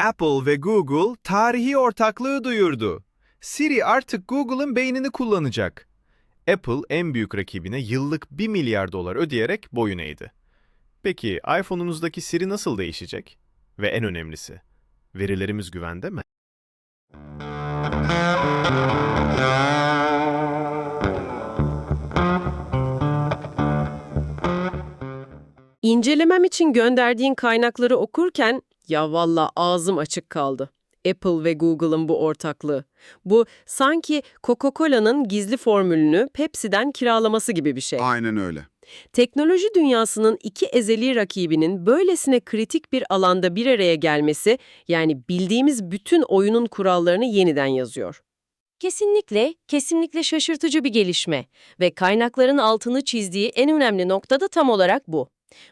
Apple ve Google tarihi ortaklığı duyurdu. Siri artık Google'ın beynini kullanacak. Apple en büyük rakibine yıllık 1 milyar dolar ödeyerek boyun eğdi. Peki iPhone'unuzdaki Siri nasıl değişecek? Ve en önemlisi, verilerimiz güvende mi? İncelemem için gönderdiğin kaynakları okurken ya valla ağzım açık kaldı. Apple ve Google'ın bu ortaklığı. Bu sanki Coca-Cola'nın gizli formülünü Pepsi'den kiralaması gibi bir şey. Aynen öyle. Teknoloji dünyasının iki ezeli rakibinin böylesine kritik bir alanda bir araya gelmesi, yani bildiğimiz bütün oyunun kurallarını yeniden yazıyor. Kesinlikle, kesinlikle şaşırtıcı bir gelişme ve kaynakların altını çizdiği en önemli nokta da tam olarak bu.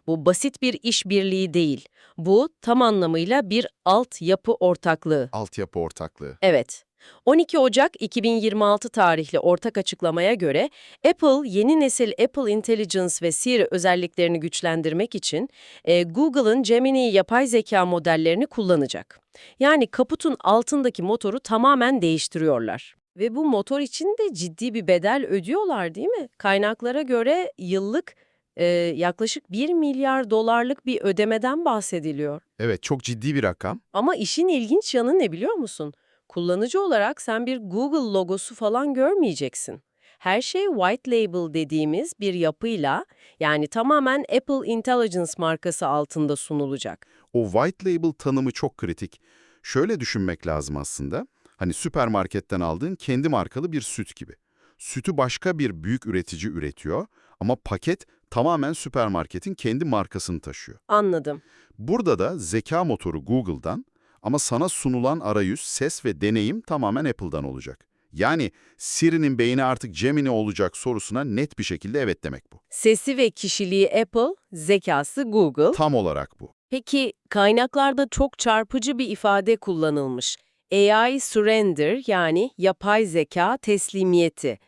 Bu basit bir işbirliği değil. Bu tam anlamıyla bir altyapı ortaklığı. Altyapı ortaklığı. Evet. 12 Ocak 2026 tarihli ortak açıklamaya göre Apple yeni nesil Apple Intelligence ve Siri özelliklerini güçlendirmek için e, Google'ın Gemini yapay zeka modellerini kullanacak. Yani kaputun altındaki motoru tamamen değiştiriyorlar. Ve bu motor için de ciddi bir bedel ödüyorlar değil mi? Kaynaklara göre yıllık e, yaklaşık 1 milyar dolarlık bir ödemeden bahsediliyor. Evet, çok ciddi bir rakam. Ama işin ilginç yanı ne biliyor musun? Kullanıcı olarak sen bir Google logosu falan görmeyeceksin. Her şey white label dediğimiz bir yapıyla yani tamamen Apple Intelligence markası altında sunulacak. O white label tanımı çok kritik. Şöyle düşünmek lazım aslında. Hani süpermarketten aldığın kendi markalı bir süt gibi. Sütü başka bir büyük üretici üretiyor ama paket tamamen süpermarketin kendi markasını taşıyor. Anladım. Burada da zeka motoru Google'dan ama sana sunulan arayüz, ses ve deneyim tamamen Apple'dan olacak. Yani Siri'nin beyni artık Gemini olacak sorusuna net bir şekilde evet demek bu. Sesi ve kişiliği Apple, zekası Google. Tam olarak bu. Peki kaynaklarda çok çarpıcı bir ifade kullanılmış. AI surrender yani yapay zeka teslimiyeti.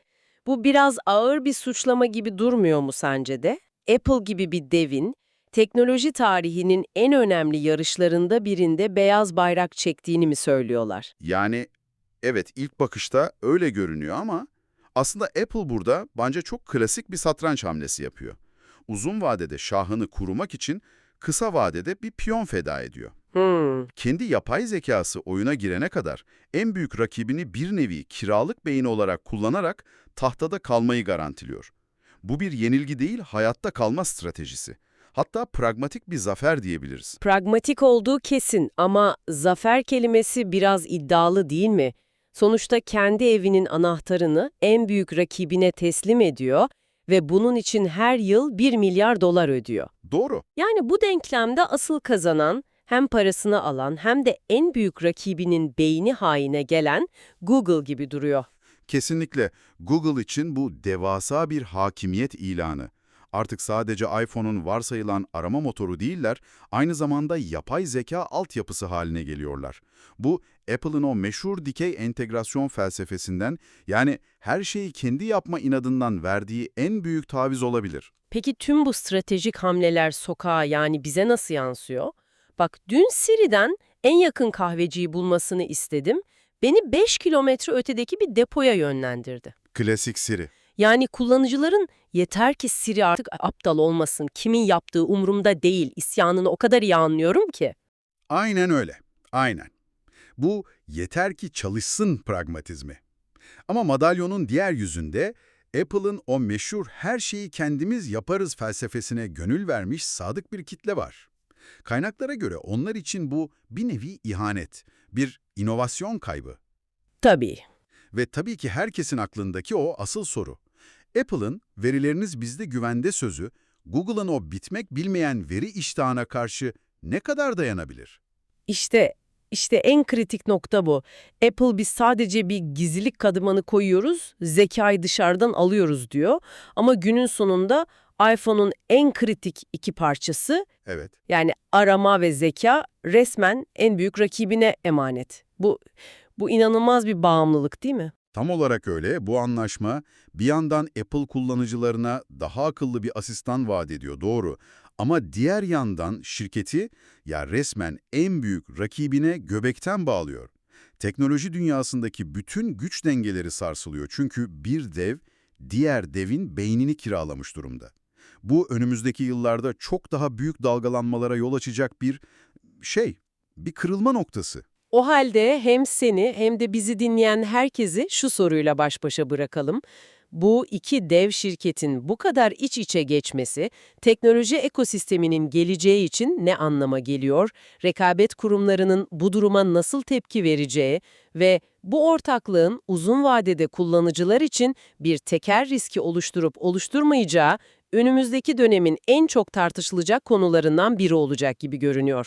Bu biraz ağır bir suçlama gibi durmuyor mu sence de? Apple gibi bir devin, teknoloji tarihinin en önemli yarışlarında birinde beyaz bayrak çektiğini mi söylüyorlar? Yani evet ilk bakışta öyle görünüyor ama aslında Apple burada bence çok klasik bir satranç hamlesi yapıyor. Uzun vadede şahını kurumak için kısa vadede bir piyon feda ediyor. Hmm, Kendi yapay zekası oyuna girene kadar en büyük rakibini bir nevi kiralık beyin olarak kullanarak tahtada kalmayı garantiliyor. Bu bir yenilgi değil, hayatta kalma stratejisi. Hatta pragmatik bir zafer diyebiliriz. pragmatik olduğu kesin ama zafer kelimesi biraz iddialı değil mi? Sonuçta kendi evinin anahtarını en büyük rakibine teslim ediyor ve bunun için her yıl 1 milyar dolar ödüyor. Doğru. Yani bu denklemde asıl kazanan, hem parasını alan hem de en büyük rakibinin beyni haline gelen Google gibi duruyor. Kesinlikle Google için bu devasa bir hakimiyet ilanı. Artık sadece iPhone'un varsayılan arama motoru değiller, aynı zamanda yapay zeka altyapısı haline geliyorlar. Bu Apple'ın o meşhur dikey entegrasyon felsefesinden yani her şeyi kendi yapma inadından verdiği en büyük taviz olabilir. Peki tüm bu stratejik hamleler sokağa yani bize nasıl yansıyor? Bak dün Siri'den en yakın kahveciyi bulmasını istedim. Beni 5 kilometre ötedeki bir depoya yönlendirdi. Klasik Siri. Yani kullanıcıların yeter ki Siri artık aptal olmasın, kimin yaptığı umurumda değil isyanını o kadar iyi anlıyorum ki. Aynen öyle. Aynen. Bu yeter ki çalışsın pragmatizmi. Ama madalyonun diğer yüzünde Apple'ın o meşhur her şeyi kendimiz yaparız felsefesine gönül vermiş sadık bir kitle var. Kaynaklara göre onlar için bu bir nevi ihanet, bir inovasyon kaybı. Tabii. Ve tabii ki herkesin aklındaki o asıl soru. Apple'ın verileriniz bizde güvende sözü, Google'ın o bitmek bilmeyen veri iştahına karşı ne kadar dayanabilir? İşte işte en kritik nokta bu. Apple biz sadece bir gizlilik kadımanı koyuyoruz, zekayı dışarıdan alıyoruz diyor. Ama günün sonunda iPhone'un en kritik iki parçası Evet. yani arama ve zeka resmen en büyük rakibine emanet. Bu bu inanılmaz bir bağımlılık değil mi? Tam olarak öyle. Bu anlaşma bir yandan Apple kullanıcılarına daha akıllı bir asistan vaat ediyor, doğru. Ama diğer yandan şirketi ya resmen en büyük rakibine göbekten bağlıyor. Teknoloji dünyasındaki bütün güç dengeleri sarsılıyor çünkü bir dev diğer devin beynini kiralamış durumda. Bu önümüzdeki yıllarda çok daha büyük dalgalanmalara yol açacak bir şey, bir kırılma noktası. O halde hem seni hem de bizi dinleyen herkesi şu soruyla baş başa bırakalım. Bu iki dev şirketin bu kadar iç içe geçmesi, teknoloji ekosisteminin geleceği için ne anlama geliyor? Rekabet kurumlarının bu duruma nasıl tepki vereceği ve bu ortaklığın uzun vadede kullanıcılar için bir teker riski oluşturup oluşturmayacağı önümüzdeki dönemin en çok tartışılacak konularından biri olacak gibi görünüyor.